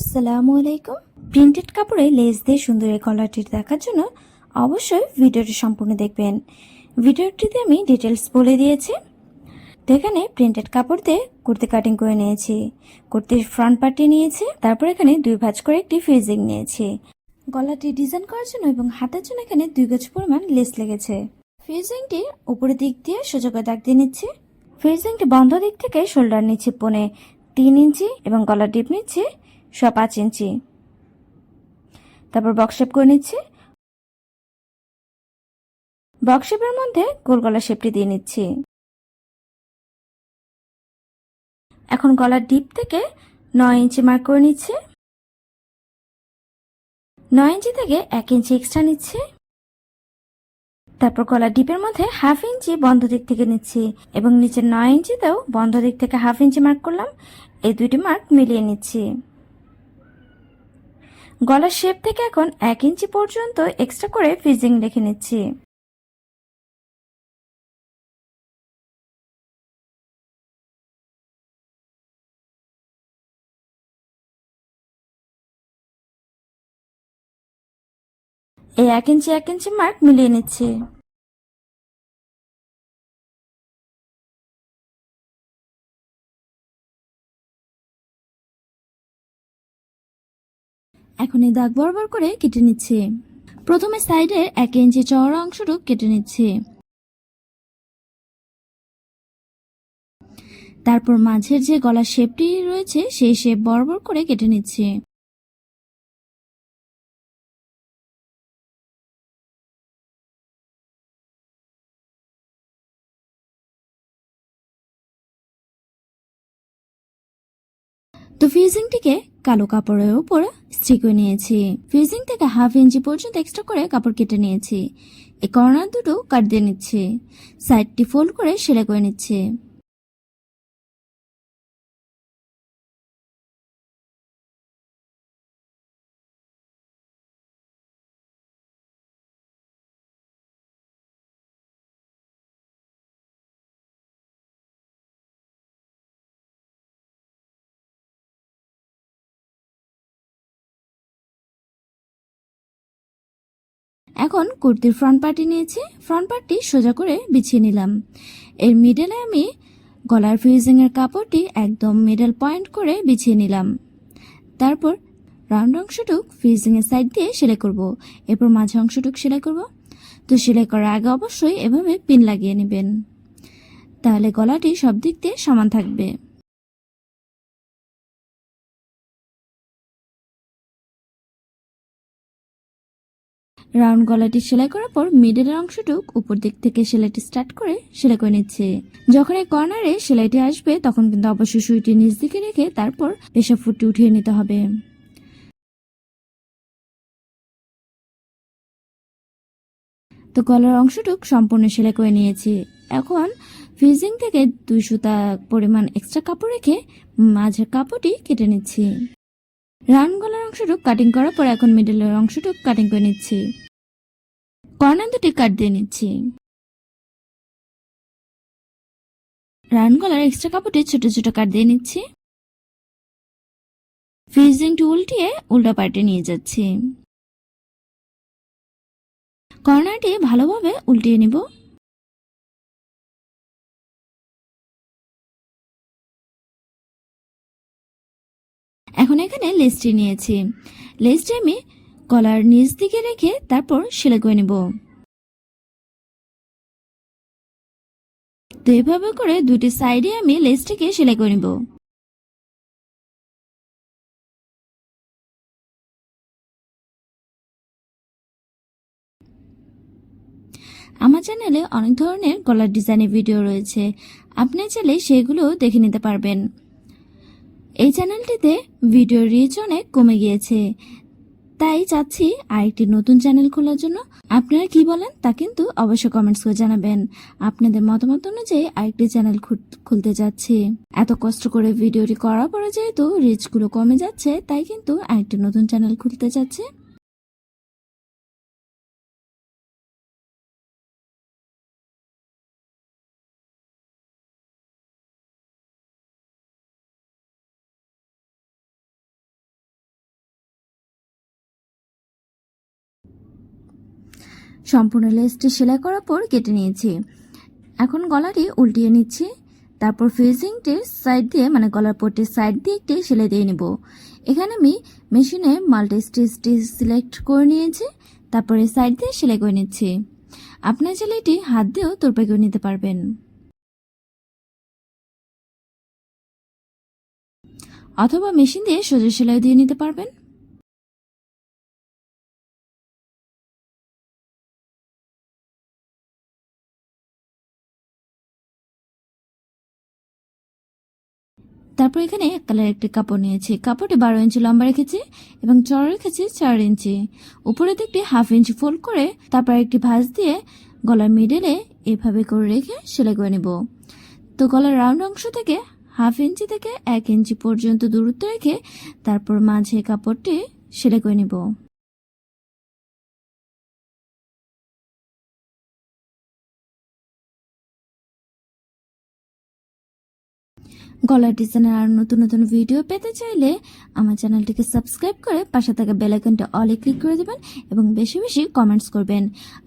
আসসালামু আলাইকুম। প্রিন্টেড কাপড়ে লেস দিয়ে সুন্দর এই কলারটি দেখার জন্য অবশ্যই ভিডিওটি সম্পূর্ণ দেখবেন। ভিডিওটিতে আমি ডিটেলস বলে দিয়েছি। তো এখানে প্রিন্টেড কাপড় দিয়ে কুর্তি কাটিং করে নিয়েছি। কুর্তির ফ্রন্ট পার্টি নিয়েছি, তারপর এখানে দুই ভাঁজ করে একটি ফ্রিজিং নিয়েছি। গলাটি ডিজাইন করার জন্য এবং হাতের জন্য এখানে দুই গজ পরিমাণ লেস লেগেছে। ফ্রিজিংটি উপরের দিক দিয়ে সোজা করে দাগ দিয়ে নিচ্ছি। ফ্রিজিংটি বন্ধ দিক থেকে শোল্ডার নিচ্ছি পনে তিন ইঞ্চি এবং গলার ডিপ নিচ্ছি। শ পাঁচ ইঞ্চি তারপর বক্স শেপ করে নিচ্ছি। বক্স শেপের মধ্যে গোল গলার শেপটি দিয়ে নিচ্ছি। এখন গলার ডিপ থেকে নয় ইঞ্চি মার্ক করে নিচ্ছে। নয় ইঞ্চি থেকে এক ইঞ্চি এক্সট্রা নিচ্ছে। তারপর গলার ডিপের মধ্যে হাফ ইঞ্চি বন্ধ দিক থেকে নিচ্ছি এবং নিচের নয় ইঞ্চিতেও বন্ধ দিক থেকে হাফ ইঞ্চি মার্ক করলাম। এই দুইটি মার্ক মিলিয়ে নিচ্ছি। গলার শেপ থেকে এখন এক ইঞ্চি পর্যন্ত এক্সট্রা করে ফিজিং রেখে নিচ্ছি। এই এক ইঞ্চি এক ইঞ্চি মার্ক মিলিয়ে নিচ্ছি। এখন এই দাগ বরাবর করে কেটে নিচ্ছে। প্রথমে সাইডের এক ইঞ্চি চওড়া অংশটুক কেটে নিচ্ছে। তারপর মাঝের যে গলা শেপটি রয়েছে, সেই শেপ বরাবর করে কেটে নিচ্ছি। তো ফিউজিংটিকে কালো কাপড়ের উপর করে নিয়েছি। ফিউজিং থেকে হাফ ইঞ্চি পর্যন্ত এক্সট্রা করে কাপড় কেটে নিয়েছি। এই কর্নার দুটো কাট দিয়ে নিচ্ছি। সাইডটি ফোল্ড করে সেলাই করে নিচ্ছি। এখন কুর্তির ফ্রন্ট পার্টি নিয়েছি। ফ্রন্ট পার্টটি সোজা করে বিছিয়ে নিলাম। এর মিডলে আমি গলার ফিউজিং এর কাপড়টি একদম মিডল পয়েন্ট করে বিছিয়ে নিলাম। তারপর রাউন্ড অংশটুক ফিউজিং এর সাইড দিয়ে সেলাই করব। এরপর মাঝে অংশটুক সেলাই করব। তো সেলাই করার আগে অবশ্যই এভাবে পিন লাগিয়ে নেবেন। তাহলে গলাটি সব দিক দিয়ে সমান থাকবে। রাউন্ড গলাটি সেলাই করার পর মিডলের অংশটুক উপর দিক থেকে সেলাইটি স্টার্ট করে সেলাই করে নিচ্ছে। যখন এই কর্নারে সেলাইটি আসবে, তখন কিন্তু অবশ্যই সুইটি নিচ দিকে রেখে তারপর পেশা ফুটি উঠিয়ে নিতে হবে। তো গলার অংশটুক সম্পূর্ণ সেলাই করে নিয়েছি। এখন ফিজিং থেকে দুই সুতা পরিমাণ এক্সট্রা কাপড় রেখে মাঝের কাপড়টি কেটে নিচ্ছি। রান গলার অংশটুক কাটিং করার পর এখন মিডলের অংশটুক কাটিং করে নিচ্ছি। কর্নার দুটি কাট দিয়ে নিচ্ছি। রান গলার এক্সট্রা কাপড়টি ছোট ছোট কাট দিয়ে নিচ্ছি। ফিজিংটি উল্টিয়ে উল্টা পাল্টে নিয়ে যাচ্ছি। কর্নারটি ভালোভাবে উল্টিয়ে নিব। এখন এখানে লেসটি নিয়েছি। লেসটি আমি কলার নিচ দিকে রেখে তারপর সেলাই করে নেব। তো এভাবে করে দুটি সাইডে আমি লেসটিকে সেলাই করে নেব। আমার চ্যানেলে অনেক ধরনের গলার ডিজাইনের ভিডিও রয়েছে। আপনি চাইলে সেগুলো দেখে নিতে পারবেন। এই চ্যানেলটিতে ভিডিও রিচ অনেক কমে গিয়েছে। তাই চাচ্ছি আরেকটি নতুন চ্যানেল খোলার জন্য আপনারা কি বলেন তা কিন্তু অবশ্যই কমেন্টস করে জানাবেন। আপনাদের মতামত অনুযায়ী আরেকটি চ্যানেল খুলতে যাচ্ছি। এত কষ্ট করে ভিডিওটি করার পরে যেহেতু রিচগুলো কমে যাচ্ছে, তাই কিন্তু আরেকটি নতুন চ্যানেল খুলতে যাচ্ছে। সম্পূর্ণ লেসটি সেলাই করার পর কেটে নিয়েছি। এখন গলাটি উল্টিয়ে নিচ্ছি। তারপর ফিউজিংটির সাইড দিয়ে মানে গলার পট্টির সাইড দিয়ে একটি সেলাই দিয়ে নেব। এখানে আমি মেশিনে মাল্টি স্টিচটি সিলেক্ট করে নিয়েছি। তারপরে সাইড দিয়ে সেলাই করে নিচ্ছি। আপনার এটি হাত দিয়েও তোরপাই করে নিতে পারবেন। অথবা মেশিন দিয়ে সোজা সেলাই দিয়ে নিতে পারবেন। তারপর এখানে এক কালার একটি কাপড় নিয়েছি। কাপড়টি বারো ইঞ্চি লম্বা রেখেছি এবং চড়া রেখেছি চার ইঞ্চি। উপরে একটি হাফ ইঞ্চি ফোল্ড করে তারপর একটি ভাঁজ দিয়ে গলার মিডেলে এভাবে করে রেখে সেলাই করে নেব। তো গলার রাউন্ড অংশ থেকে হাফ ইঞ্চি থেকে এক ইঞ্চি পর্যন্ত দূরত্ব রেখে তারপর মাঝে কাপড়টি সেলাই করে নেব। গলার ডিজাইনের আর নতুন নতুন ভিডিও পেতে চাইলে আমার চ্যানেলটিকে সাবস্ক্রাইব করে পাশে থাকা বেলাইকনটা অলে ক্লিক করে দেবেন এবং বেশি বেশি কমেন্টস করবেন।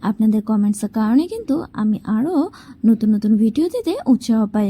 আপনাদের কমেন্টসের কারণে কিন্তু আমি আরও নতুন নতুন ভিডিও দিতে উৎসাহ পাই।